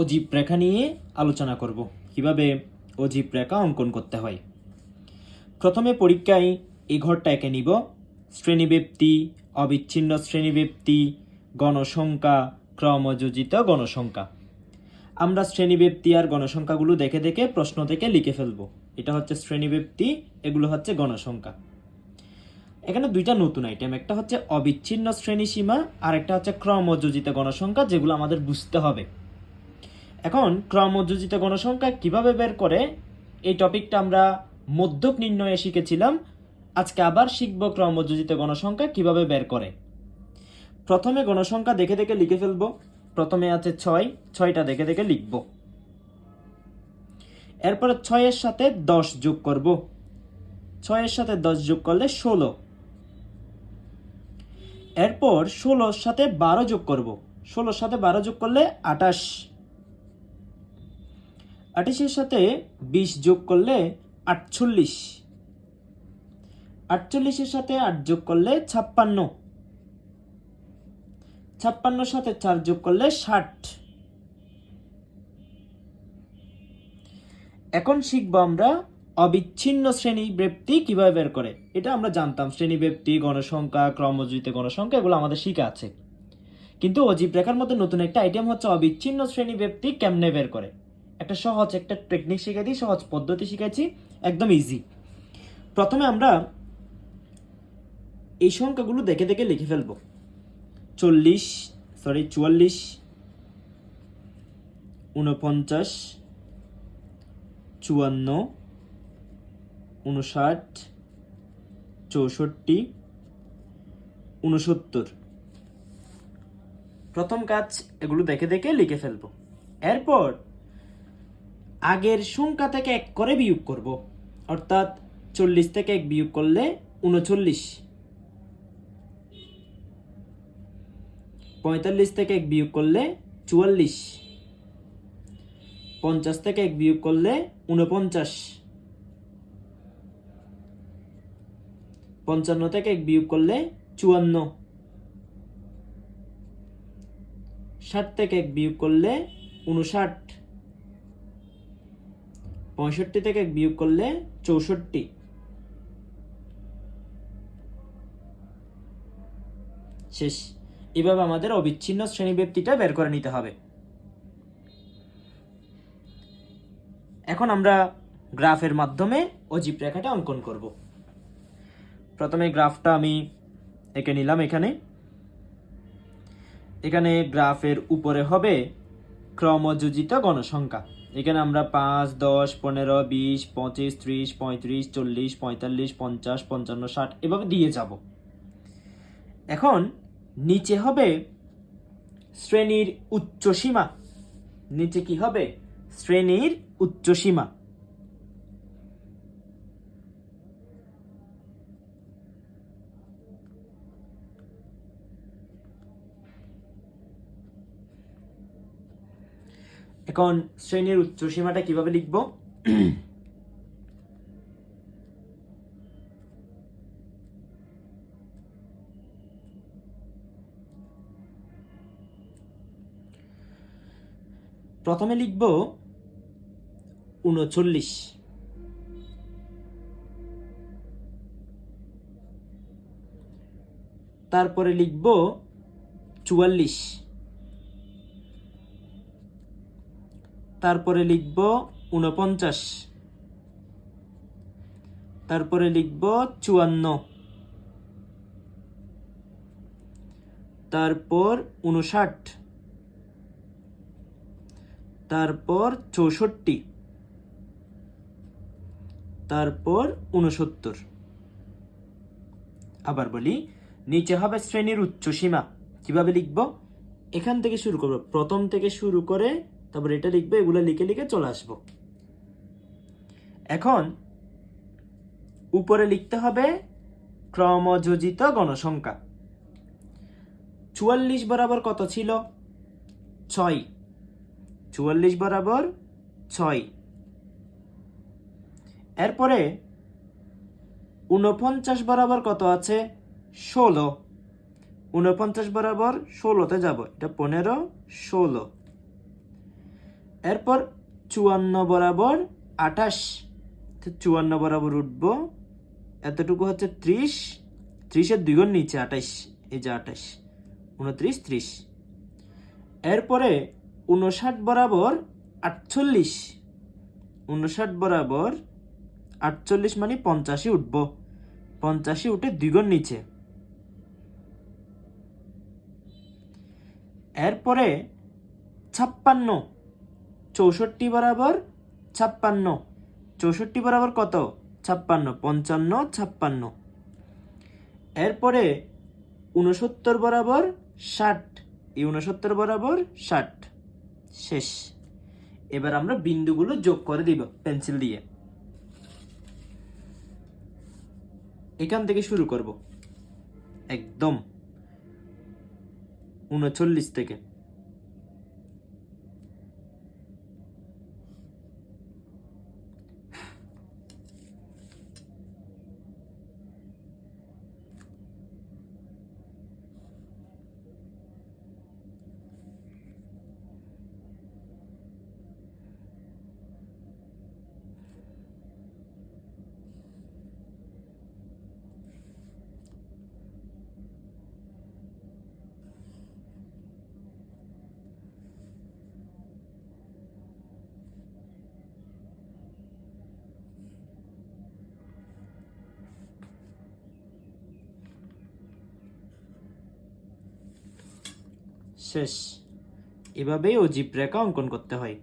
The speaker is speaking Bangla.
অজীব রেখা নিয়ে আলোচনা করব। কীভাবে অজীব রেখা অঙ্কন করতে হয়? প্রথমে পরীক্ষায় এই ঘরটা এঁকে নিব। শ্রেণীব্যক্তি অবিচ্ছিন্ন শ্রেণীব্যক্তি গণসংখ্যা, ক্রমযোজিত গণসংখ্যা। আমরা শ্রেণীব্যক্তি আর গণসংখ্যাগুলো দেখে দেখে প্রশ্ন থেকে লিখে ফেলব। এটা হচ্ছে শ্রেণীব্যক্তি এগুলো হচ্ছে গণসংখ্যা। এখানে দুইটা নতুন আইটেম একটা হচ্ছে অবিচ্ছিন্ন শ্রেণি সীমা আর একটা হচ্ছে ক্রমযোজিত গণসংখ্যা, যেগুলো আমাদের বুঝতে হবে। এখন ক্রমযোজিত গণসংখ্যা কীভাবে বের করে, এই টপিকটা আমরা মধ্যক নির্ণয়ে শিখেছিলাম। আজকে আবার শিখব ক্রমযোজিত গণসংখ্যা কীভাবে বের করে। প্রথমে গণসংখ্যা দেখে দেখে লিখে ফেলব। প্রথমে আছে ছয়, ছয়টা দেখে দেখে লিখব। এরপরে ছয়ের সাথে দশ যোগ করব। ছয়ের সাথে দশ যোগ করলে ষোলো। এরপর ষোলোর সাথে বারো যোগ করব। ষোলোর সাথে বারো যোগ করলে আটাশ আটাশের সাথে বিশ যোগ করলে আটচল্লিশ। আটচল্লিশের সাথে আট যোগ করলে ছাপ্পান্ন। ছাপ্পান্নর সাথে চার যোগ করলে ষাট। এখন শিখব আমরা অবিচ্ছিন্ন শ্রেণি ব্যক্তি কীভাবে বের করে। এটা আমরা জানতাম, শ্রেণি ব্যক্তি গণসংখ্যা, ক্রমযোজিত গণসংখ্যা, এগুলো আমাদের শিখা আছে। কিন্তু অজীব রেখার মধ্যে নতুন একটা আইটেম হচ্ছে অবিচ্ছিন্ন শ্রেণি ব্যক্তি কেমনে বের করে? একটা সহজ একটা টেকনিক শিখাই দিই, সহজ পদ্ধতি শিখাইছি, একদম ইজি প্রথমে আমরা এই সংখ্যাগুলো দেখে দেখে লিখে ফেলব। চল্লিশ সরি চুয়াল্লিশ উনপঞ্চাশ চুয়ান্ন উনষাট চৌষট্টি উনসত্তর প্রথম কাজ এগুলো দেখে দেখে লিখে ফেলব। এরপর আগের সংখ্যা থেকে এক করে বিয়োগ করব। অর্থাৎ চল্লিশ থেকে এক বিয়োগ করলে উনচল্লিশ পঁয়তাল্লিশ থেকে এক বিয়োগ করলে চুয়াল্লিশ। পঞ্চাশ থেকে এক বিয়োগ করলে উনপঞ্চাশ পঞ্চান্ন থেকে এক বিয়োগ করলে চুয়ান্ন। ষাট থেকে এক বিয়োগ করলে উনষাট পঁয়ষট্টি থেকে বিয়োগ করলে চৌষট্টি। শেষ। এভাবে আমাদের অবিচ্ছিন্ন শ্রেণীব্যক্তিটা বের করে নিতে হবে। এখন আমরা গ্রাফের মাধ্যমে অজীব রেখাটা অঙ্কন করব। প্রথমে গ্রাফটা আমি এঁকে নিলাম এখানে। এখানে গ্রাফের উপরে হবে ক্রমযোজিত গণসংখ্যা। এখানে আমরা পাঁচ, দশ, পনেরো, বিশ, পঁচিশ, ত্রিশ, পঁয়ত্রিশ, চল্লিশ, পঁয়তাল্লিশ, পঞ্চাশ, পঞ্চান্ন, ষাট এভাবে দিয়ে যাব। এখন নিচে হবে শ্রেণির উচ্চসীমা। নিচে কি হবে? শ্রেণির উচ্চসীমা। এখন শ্রেণির উচ্চসীমাটা কীভাবে লিখব? প্রথমে লিখব উনচল্লিশ। তারপরে লিখব চুয়াল্লিশ। তারপরে লিখব উনপঞ্চাশ তারপরে লিখব চুয়ান্ন। তারপর উনষাট তারপর চৌষট্টি। তারপর উনসত্তর আবার বলি, নিচে হবে শ্রেণির উচ্চসীমা। কীভাবে লিখব? এখান থেকে শুরু করব। প্রথম থেকে শুরু করে তারপর এটা লিখবে, এগুলো লিখে লিখে চলে আসব। এখন উপরে লিখতে হবে ক্রমযোজিত গণসংখ্যা। চুয়াল্লিশ বরাবর কত ছিল? ছয়। চুয়াল্লিশ বরাবর ছয়। এরপরে উনপঞ্চাশ বরাবর কত আছে? ষোলো। উনপঞ্চাশ বরাবর ষোলোতে যাব। এটা পনেরো, ষোলো। এরপর চুয়ান্ন বরাবর আঠাশ। চুয়ান্ন বরাবর উঠব। এতটুকু হচ্ছে ত্রিশ। ত্রিশের দ্বিগুণ নিচে আঠাইশ এই যে আঠাইশ উনত্রিশ, ত্রিশ। এরপরে উনষাট বরাবর আটচল্লিশ। উনষাট বরাবর আটচল্লিশ মানে পঞ্চাশে উঠব। পঞ্চাশে উঠে দ্বিগুণ নিচে এরপরে ছাপ্পান্ন। চৌষট্টি বরাবর ছাপ্পান্ন। চৌষট্টি বরাবর কত? ছাপ্পান্ন, পঞ্চান্ন, ছাপ্পান্ন। এরপরে উনসত্তর বরাবর ষাট। এই উনসত্তর বরাবর ষাট। শেষ। এবার আমরা বিন্দুগুলো যোগ করে দিব পেন্সিল দিয়ে। এখান থেকে শুরু করব। একদম। উনচল্লিশ থেকে। শেষ। এভাবেই অজীব রেখা অঙ্কন করতে হয়।